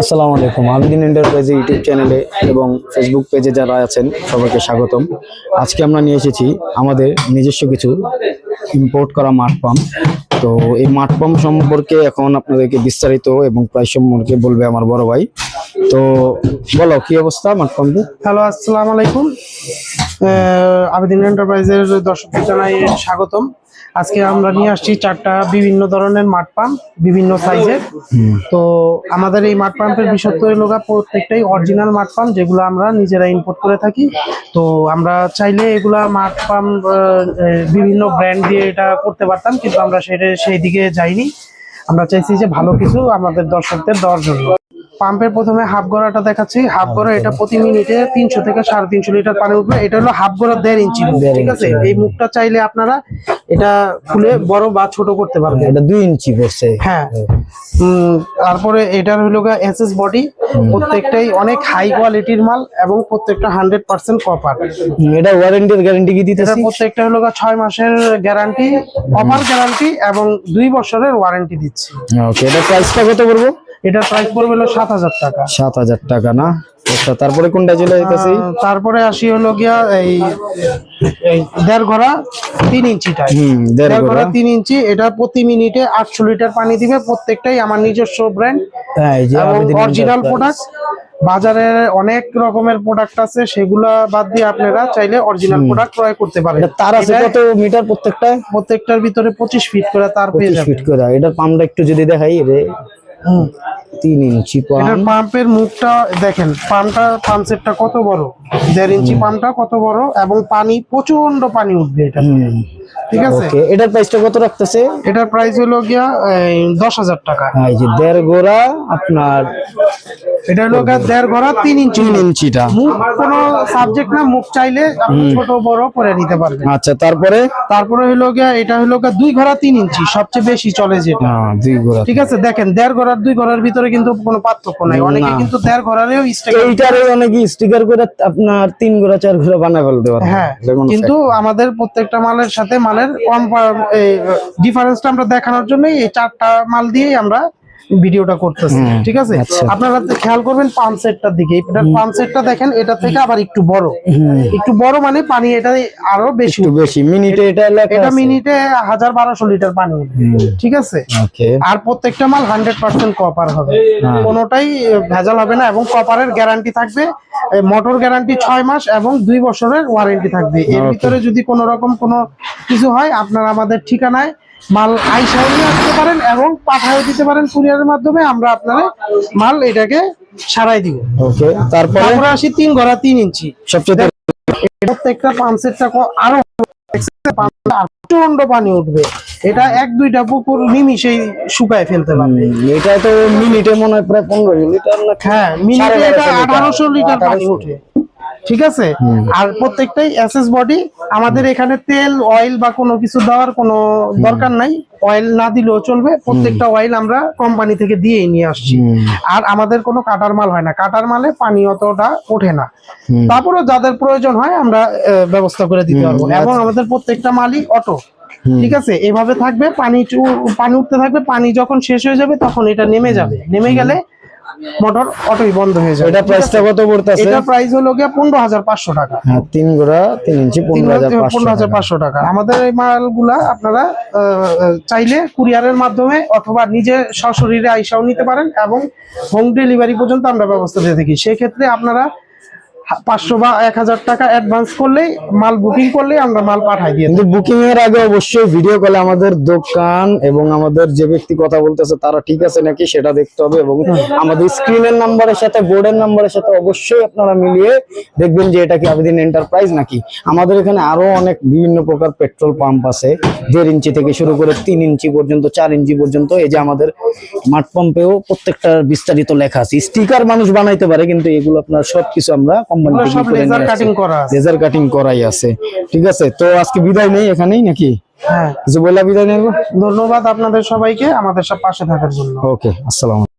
আসসালামু আলাইকুম। Abidin enterprise YouTube চ্যানেলে এবং ফেসবুক পেজে যারা আছেন, সবাইকে স্বাগতম। আজকে আমরা নিয়ে এসেছি আমাদের নিজস্ব কিছু ইম্পোর্ট করা মাঠ পাম্প তো এই মাঠ পাম্প সম্পর্কে এখন আপনাদেরকে বিস্তারিত এবং প্রায় সম্পর্কে বলবে আমার বড় ভাই। তো বলো কি অবস্থা মাঠ পাম্পে হ্যালো আসসালামু আলাইকুম। আবেদিন এন্টারপ্রাইজের দর্শক জানাই স্বাগতম। আজকে আমরা নিয়ে আসছি চারটা বিভিন্ন ধরনের মাঠ পাম্প বিভিন্ন সাইজের। তো আমাদের এই মাঠ পাম্পের বিশেষত্ব গা প্রত্যেকটাই অরিজিনাল মাঠ পাম্প যেগুলো আমরা নিজেরা ইম্পোর্ট করে থাকি। তো আমরা চাইলে এগুলা মাঠ পাম্প বিভিন্ন ব্র্যান্ড দিয়ে এটা করতে পারতাম কিন্তু আমরা সেটা সেই দিকে যাইনি। আমরা চাইছি যে ভালো কিছু আমাদের দর্শকদের দেওয়ার জন্য। পাম্পের প্রথমে হাফ গড়াটা দেখাচ্ছি। হাফ গড়া এটা প্রতি মিনিটে তিনশো থেকে সাড়ে তিনশো লিটার পানি উঠবে। এটা হলো হাফ গড়া দেড় ইঞ্চি ঠিক আছে? এই মুখটা চাইলে আপনারা এটা খুলে বড় বা ছোট করতে পারবেন। এটা দুই ইঞ্চি পড়ছে হ্যাঁ। তারপরে এটার হলো এসএস বডি প্রত্যেকটাই অনেক হাই কোয়ালিটির মাল এবং প্রত্যেকটা হান্ড্রেড পার্সেন্ট কপার এটা ওয়ারেন্টির গ্যারান্টি কি দিতে প্রত্যেকটা হলো গা ছয় মাসের গ্যারান্টি কপার গ্যারান্টি এবং দুই বছরের ওয়ারেন্টি দিচ্ছি। ওকে এটা প্রাইসটা কত পড়ব এটার প্রাইস পড়বে হলো সাত হাজার টাকা। সাত হাজার টাকা না? আচ্ছা তারপরে কোনটা চলে যেতেছি তারপরে আসি হলো গিয়া এই দেড় ঘোড়া তিন ইঞ্চিটা দেড় ঘোড়া। তিন ইঞ্চি এটা প্রতি মিনিটে আটশো লিটার পানি দিবে প্রত্যেকটাই আমার নিজস্ব ব্র্যান্ড হ্যাঁ অরিজিনাল প্রোডাক্ট বাজারে অনেক রকমের প্রোডাক্ট আছে সেগুলা বাদ দিয়ে আপনারা চাইলে অরিজিনাল প্রোডাক্ট ক্রয় করতে পারেন। তার আছে কত মিটার প্রত্যেকটা প্রত্যেকটার ভিতরে পঁচিশ ফিট করে তার পেয়ে পঁচিশ যাবে ফিট করে। এটার পাম্পটা একটু যদি দেখাই রে। তিন ইঞ্চি পাম্পের মুখটা দেখেন পাম্পটা পাম্পসেটটা কত বড়? দেড় ইঞ্চি পাম্পটা কত বড়? এবং পানি প্রচণ্ড পানি উঠবে এটা ঠিক আছে? এটার প্রাইসটা কত রাখতেছে? এটার প্রাইস হলো গিয়া দশ হাজার টাকা। এই যে দেড় গোড়া আপনার এটা হলো দেড় ঘোড়া তিন ইঞ্চি। তিন ইঞ্চিটা। মুখ কোনো সাবজেক্ট না মুখ চাইলে আপনি ছোট বড় করে নিতে পারবেন। আচ্ছা তারপরে? তারপরে হলো গিয়া এটা হলো গিয়া দুই ঘোড়া তিন ইঞ্চি সবচেয়ে বেশি চলে যেটা। দুই গোড়া ঠিক আছে দেখেন দেড় ঘোড়ার দুই ঘোড়ার ভিতরে কিন্তু কোনো পার্থক্য নাই। অনেকে কিন্তু দেড় ঘোড়ারেও স্টেক এইটারে অনেকে স্টিকার করে আপনার তিন গোড়া চার গোড়া বানায় ফেলতে পারে। হ্যাঁ কিন্তু আমাদের প্রত্যেকটা মালের সাথে মালের কম ডিফারেন্সটা আমরা দেখানোর জন্য এই চারটা মাল দিয়েই আমরা ভিডিওটা করতেছি ঠিক আছে? আচ্ছা। আপনারা খেয়াল করবেন পাম্প সেটটার দিকে এটার পাম্প সেটটা দেখেন এটা থেকে আবার একটু বড়। একটু বড় মানে পানি এটা আরও বেশি বেশি। মিনিটে এটা এটা মিনিটে হাজার বারোশো লিটার পানি ঠিক আছে? আর প্রত্যেকটা মাল হান্ড্রেড পার্সেন্ট কপার হবে। হ্যাঁ। কোনোটাই ভেজাল হবে না এবং কপারের গ্যারান্টি থাকবে মোটর গ্যারান্টি ছয় মাস এবং দুই বছরের ওয়ারেন্টি থাকবে। এর ভিতরে যদি কোনো রকম কোনো কিছু হয় আপনারা আমাদের ঠিকানায় মাল আইসাও নিয়ে আসতে পারেন এবং পাঠাও দিতে পারেন কুরিয়ারের মাধ্যমে আমরা আপনারা মাল এটাকে সারাই দিব। ওকে তারপরে? তারপরে আসি তিন ঘোড়া তিন ইঞ্চি। সবচেয়ে প্রত্যেকটা পাম্পসেটটা আরও প্রচণ্ড পানি উঠবে। এটা এক দুইটা পুকুর নিমিশেই শুকায় ফেলতে পারবে। এটা তো মিনিটে মনে হয় প্রায় পনেরো লিটার না হ্যাঁ মিনিটে এটা। আঠারোশো লিটার পানি 1800 উঠে। ঠিক আছে? আর প্রত্যেকটাই এসএস বডি আমাদের এখানে তেল অয়েল বা কোনো কিছু দেওয়ার কোনো দরকার নাই। অয়েল না দিলেও চলবে। প্রত্যেকটা অয়েল আমরা কোম্পানি থেকে দিয়েই নিয়ে আসছি। আর আমাদের কোনো কাটার মাল হয় না। কাটার মালে পানি অতটা ওঠে না। হুম। তারপরে যাদের প্রয়োজন হয় আমরা ব্যবস্থা করে দিতে পারব। এবং আমাদের প্রত্যেকটা মালই অটো ঠিক আছে? এভাবে থাকবে পানি পানি উঠতে থাকবে। পানি যখন শেষ হয়ে যাবে তখন এটা নেমে যাবে। নেমে গেলে মোটর অটোই বন্ধ হয়ে যাবে এটা প্রাইসটা কত পড়তেছে? এটা প্রাইস হলো গিয়া পনেরো হাজার পাঁচশো টাকা। হ্যাঁ তিন গোড়া 3 ইঞ্চি পনেরো হাজার পাঁচশো পনেরো হাজার পাঁচশো টাকা। আমাদের এই মালগুলা আপনারা চাইলে কুরিয়ারের মাধ্যমে অথবা নিজে সশরীরে আইসাও নিতে পারেন এবং হোম ডেলিভারি পর্যন্ত আমরা ব্যবস্থা দিয়ে থাকি। সেক্ষেত্রে আপনারা হা- পাঁচশো বা এক হাজার টাকা অ্যাডভান্স করলেই মাল বুকিং করলেই আমরা মাল পাঠাই দিয়ে কিন্তু বুকিং এর আগে অবশ্যই ভিডিও কলে আমাদের দোকান এবং আমাদের যে ব্যক্তি কথা বলতেছে তারা ঠিক আছে নাকি সেটা দেখতে হবে এবং আমাদের স্ক্রিনের নাম্বারের সাথে বোর্ডের নাম্বারের সাথে অবশ্যই আপনারা মিলিয়ে দেখবেন যে এটা কি আবেদিন এন্টারপ্রাইজ নাকি। আমাদের এখানে আরও অনেক বিভিন্ন প্রকার পেট্রোল পাম্প আছে দেড় ইঞ্চি থেকে শুরু করে তিন ইঞ্চি পর্যন্ত চার ইঞ্চি পর্যন্ত এই যে আমাদের মাঠ পাম্পেও প্রত্যেকটার বিস্তারিত লেখা আছে। স্টিকার মানুষ বানাইতে পারে কিন্তু এগুলো আপনার সবকিছু আমরা কোম্পানি সব লেজার কাটিং করা আছে। লেজার কাটিং করাই আছে। ঠিক আছে? তো আজকে বিদায় নেই এখানেই নাকি? হ্যাঁ। কিছু বিদায় নেব? ধন্যবাদ আপনাদের সবাইকে আমাদের সব পাশে থাকার জন্য। ওকে আসসালাম